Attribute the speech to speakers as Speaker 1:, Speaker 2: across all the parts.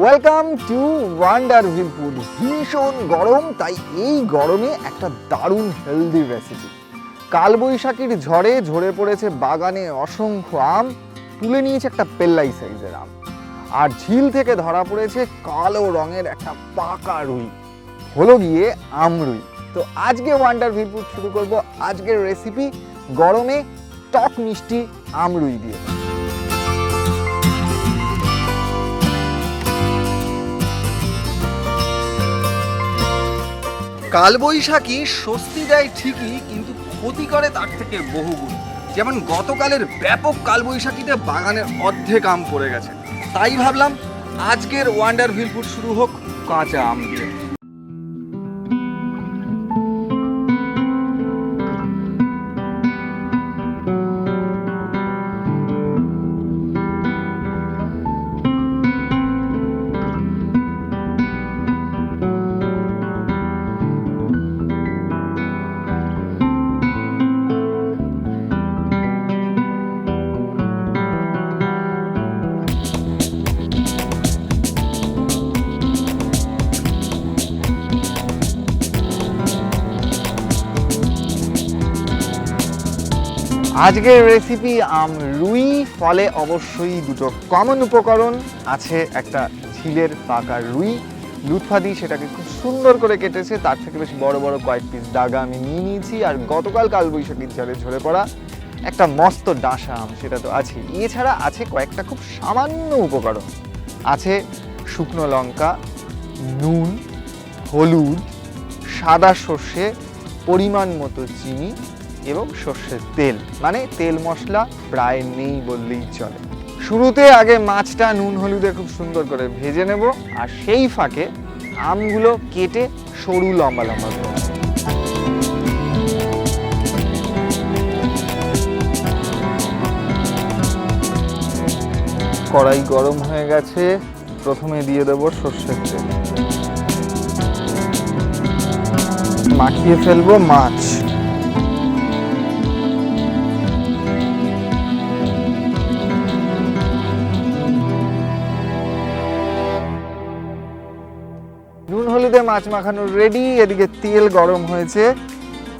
Speaker 1: Welcome to ওয়ান্ডারভিল food ভীষণ গরম, তাই এই গরমে একটা দারুণ হেলদি রেসিপি কালবৈশাখীর ঝড়ে ঝরে পড়েছে বাগানে অসংখ্য আম, তুলে নিয়েছে একটা পেল্লাই সাইজের আম। আর ঝিল থেকে ধরা পড়েছে কালো রঙের একটা পাকা রুই। হলো গিয়ে আমরুই তো আজকে ওয়ান্ডারভিল ফুড শুরু করব। আজকের রেসিপি গরমে টক মিষ্টি আমরুই দিয়ে। কালবৈশাখী স্বস্তি দেয় ঠিকই, কিন্তু ক্ষতি করে তার থেকে বহুগুণ। যেমন গতকালের ব্যাপক কালবৈশাখীতে বাগানের অর্ধেক আম পড়ে গেছে। তাই ভাবলাম, আজকের ওয়ান্ডার ভিল ফুড শুরু হোক, কাঁচা আম দিয়ে। আজকের রেসিপি আম, রুই, ফলে অবশ্যই দুটো কমন উপকরণ আছে। একটা ঝিলের পাকা রুই লুৎফাদি সেটাকে খুব সুন্দর করে কেটেছে। তার থেকে বেশ বড় বড় কয়েক পিস দাগা আমি নিয়ে নিয়েছি। আর গতকাল কালবৈশাখীর জলে ঝরে পড়া একটা মস্ত ডাঁসা আম, সেটা তো আছে। এছাড়া আছে কয়েকটা খুব সামান্য উপকরণ। আছে শুকনো লঙ্কা, নুন, হলুদ, সাদা সর্ষে, পরিমাণ মতো চিনি এবং সর্ষের তেল। মানে তেল মশলা প্রায় নেই বললেই চলে। শুরুতে আগে মাছটা নুন, হলুদে খুব সুন্দর করে ভেজে নেব আর সেই ফাঁকে আমগুলো কেটে সরু লম্বা লম্বা করে। কড়াই গরম হয়ে গেছে, প্রথমে দিয়ে দেবো সর্ষের তেল। মাখিয়ে ফেলব মাছ। নুন হলুদে মাছ মাখানো রেডি এদিকে তেল গরম হয়েছে।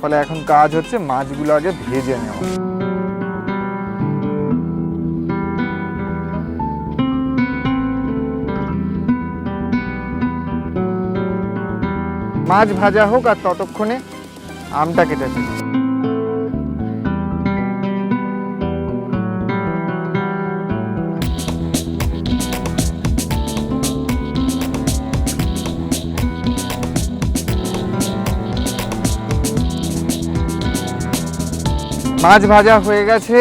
Speaker 1: ফলে এখন কাজ হচ্ছে মাছগুলো আগে ভেজে নেওয়া। মাছ ভাজা হোক আর ততক্ষণে আমটা কেটে ফেলি মাছ ভাজা হয়ে গেছে।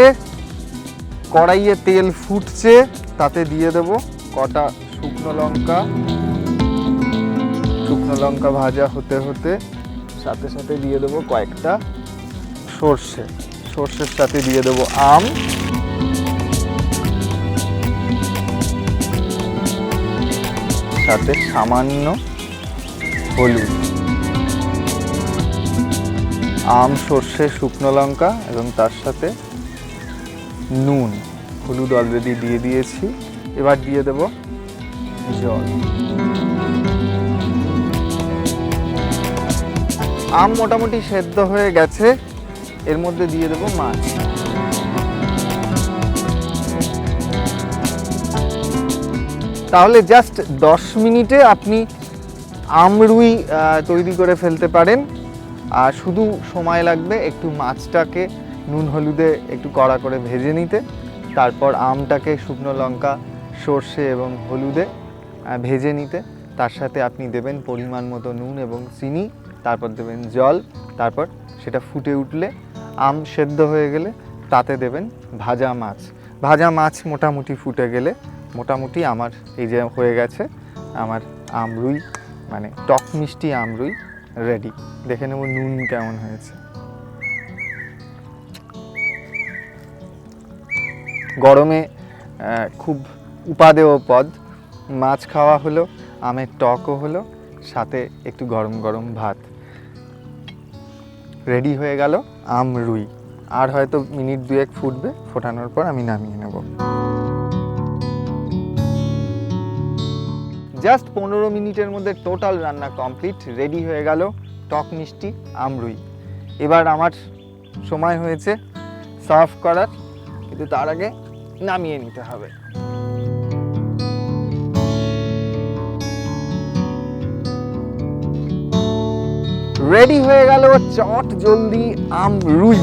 Speaker 1: কড়াইয়ে তেল ফুটছে, তাতে দিয়ে দেব কটা শুকনো লঙ্কা। শুকনো লঙ্কা ভাজা হতে হতে সাথে সাথে দিয়ে দেবো কয়েকটা সর্ষে। সর্ষের সাথে দিয়ে দেবো আম। সাথে সামান্য হলুদ। আম, সর্ষে, শুকনো লঙ্কা এবং তার সাথে নুন। হলুদ অলরেডি দিয়ে দিয়েছি। এবার দিয়ে দেব জল। আম মোটামুটি সেদ্ধ হয়ে গেছে। এর মধ্যে দিয়ে দেবো মাছ। তাহলে জাস্ট দশ মিনিটে আপনি আমরুই তৈরি করে ফেলতে পারেন। আর শুধু সময় লাগবে একটু মাছটাকে নুন হলুদে একটু কড়া করে ভেজে নিতে। তারপর আমটাকে শুকনো লঙ্কা, সর্ষে এবং হলুদে ভেজে নিতে। তার সাথে আপনি দেবেন পরিমাণ মতো নুন এবং চিনি, তারপর দেবেন জল, তারপর সেটা ফুটে উঠলে আম সেদ্ধ হয়ে গেলে তাতে দেবেন ভাজা মাছ। ভাজা মাছ মোটামুটি ফুটে গেলে মোটামুটি আমার এই যে হয়ে গেছে, আমার আমরুই মানে টক মিষ্টি আমরুই। রেডি দেখে নেব নুন কেমন হয়েছে। গরমে খুব উপাদেয় পদ। মাছ খাওয়া হলো, আমের টকও হলো, সাথে একটু গরম গরম ভাত। রেডি হয়ে গেল আম রুই। আর হয়তো মিনিট দুয়েক ফুটবে, ফোটানোর পর আমি নামিয়ে নেব। জাস্ট পনেরো মিনিটের মধ্যে টোটাল রান্না কমপ্লিট রেডি হয়ে গেল, টক মিষ্টি, আমরুই। এবার আমার সময় হয়েছে সার্ভ করার, কিন্তু তার আগে নামিয়ে নিতে হবে। রেডি হয়ে গেল চট জলদি আমরুই।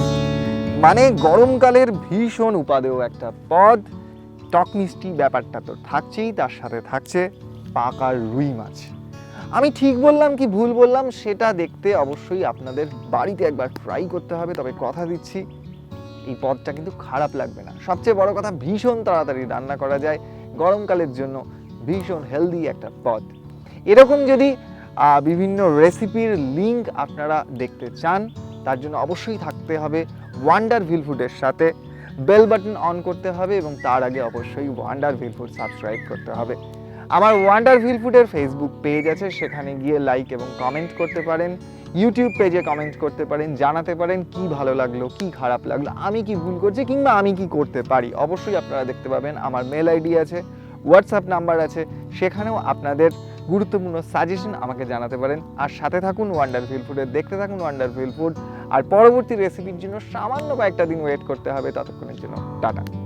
Speaker 1: মানে গরমকালের ভীষণ উপাদেয় একটা পদ। টক মিষ্টি ব্যাপারটা তো থাকছেই, তার সাথে থাকছে। পাকা রুই মাছ। আমি ঠিক বললাম কি ভুল বললাম সেটা দেখতে অবশ্যই আপনাদের বাড়িতে একবার ট্রাই করতে হবে, তবে কথা দিচ্ছি, এই পদটা কিন্তু খারাপ লাগবে না। সবচেয়ে বড় কথা, ভীষণ তাড়াতাড়ি রান্না করা যায়, গরমকালের জন্য ভীষণ হেলদি একটা পদ। এরকম যদি বিভিন্ন রেসিপির লিংক আপনারা দেখতে চান, তার জন্য অবশ্যই থাকতে হবে ওয়ান্ডার ভিল ফুডের সাথে। বেল বাটন অন করতে হবে এবং তার আগে অবশ্যই ওয়ান্ডার ভিল ফুড সাবস্ক্রাইব করতে হবে। আমার ওয়ান্ডার ভিল ফুডের ফেসবুক পেজ আছে, সেখানে গিয়ে লাইক এবং কমেন্ট করতে পারেন ইউটিউব পেজে কমেন্ট করতে পারেন, জানাতে পারেন কি ভালো লাগল, কি খারাপ লাগল, আমি কি ভুল করছি কিংবা আমি কি করতে পারি। অবশ্যই আপনারা দেখতে পাবেন, আমার মেল আইডি আছে হোয়াটসঅ্যাপ নাম্বার আছে, সেখানেও আপনাদের গুরুত্বপূর্ণ সাজেশন আমাকে জানাতে পারেন। আর সাথে থাকুন ওয়ান্ডার ফিল দেখতে থাকুন ওয়ান্ডার ফিল ফুড আর পরবর্তী রেসিপির জন্য সামান্য কয়েকটা দিন ওয়েট করতে হবে, ততক্ষণের জন্য, টাটা।